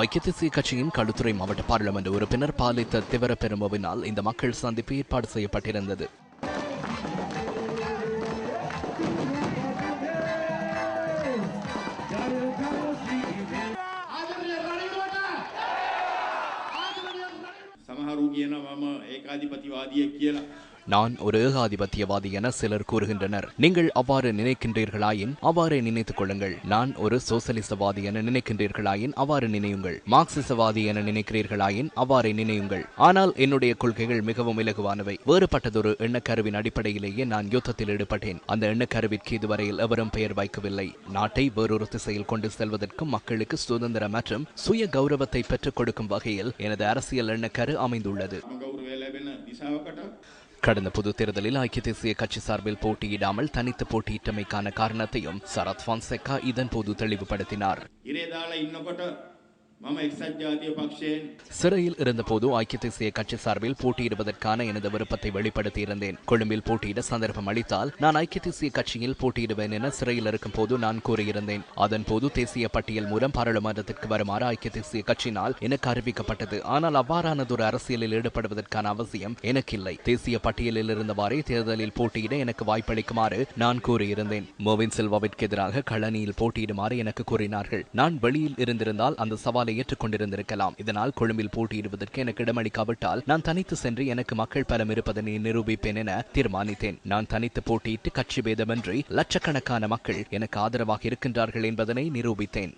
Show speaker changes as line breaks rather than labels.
ஐக்கிய தேசிய கட்சியின் களுத்துறை மாவட்ட பாராளுமன்ற உறுப்பினர் பாலித்த திவர பெருமவினால் இந்த மக்கள் சந்திப்பு ஏற்பாடு செய்யப்பட்டிருந்தது
සමහරු කියන මම ඒකාධිපතිවාදියෙක් කියලා.
நான் ஒரு ஏகாதிபத்தியவாதி என சிலர் கூறுகின்றனர். நீங்கள் அவ்வாறு நினைக்கின்றீர்களாயின் அவ்வாறே நினைத்துக் கொள்ளுங்கள். நான் ஒரு சோசலிசவாதி என நினைக்கின்றீர்களாயின் அவ்வாறு நினையுங்கள். மார்க்சிசவாதி என நினைக்கிறீர்களாயின் அவ்வாறே நினையுங்கள். ஆனால் என்னுடைய கொள்கைகள் மிகவும் இலகுவானவை. வேறுபட்டதொரு எண்ணக்கருவின் அடிப்படையிலேயே நான் யுத்தத்தில் ஈடுபட்டேன். அந்த எண்ணக்கருவிற்கு இதுவரையில் எவரும் பெயர் வைக்கவில்லை. நாட்டை வேறொரு திசையில் கொண்டு செல்வதற்கும் மக்களுக்கு சுதந்திரம் மற்றும் சுய கௌரவத்தை பெற்றுக் கொடுக்கும் வகையில் எனது அரசியல் எண்ணக்கரு அமைந்துள்ளது. கடந்த பொது தேர்தலில் ஐக்கிய தேசிய கட்சி சார்பில் போட்டியிடாமல் தனித்து போட்டியிட்டமைக்கான காரணத்தையும் சரத் பான்செக்கா இதன் போது தெளிவுபடுத்தினார். சிறையில் இருந்தபோது ஐக்கிய தேசிய கட்சி சார்பில் போட்டியிடுவதற்கான எனது விருப்பத்தை வெளிப்படுத்தியிருந்தேன். கொழும்பில் போட்டியிட சந்தர்ப்பம் அளித்தால் நான் ஐக்கிய தேசிய கட்சியில் போட்டியிடுவேன் என சிறையில் இருக்கும் போது நான் கூறியிருந்தேன். அதன் போது தேசிய பட்டியல் மூலம் பாராளுமன்றத்திற்கு வருமாறு ஐக்கிய தேசிய கட்சியினால் எனக்கு அறிவிக்கப்பட்டது. ஆனால் அவ்வாறானதொரு அரசியலில் ஈடுபடுவதற்கான அவசியம் எனக்கில்லை. தேசிய பட்டியலில் இருந்தவாறே தேர்தலில் போட்டியிட எனக்கு வாய்ப்பளிக்குமாறு நான் கூறியிருந்தேன். மோவின் செல்வாவிற்கு எதிராக களனியில் போட்டியிடுமாறு எனக்கு கூறினார்கள். நான் வெளியில் இருந்திருந்தால் அந்த சவால் ஏற்றுக்கொண்டிருந்திருக்கலாம். இதனால் கொழும்பில் போட்டியிடுவதற்கு எனக்கு இடமளிக்காவிட்டால் நான் தனித்து சென்று எனக்கு மக்கள் பலம் இருப்பதனை நிரூபிப்பேன் என தீர்மானித்தேன். நான் தனித்து போட்டியிட்டு கட்சி பேதமின்றி லட்சக்கணக்கான மக்கள் எனக்கு ஆதரவாக இருக்கின்றார்கள் என்பதனை நிரூபித்தேன்.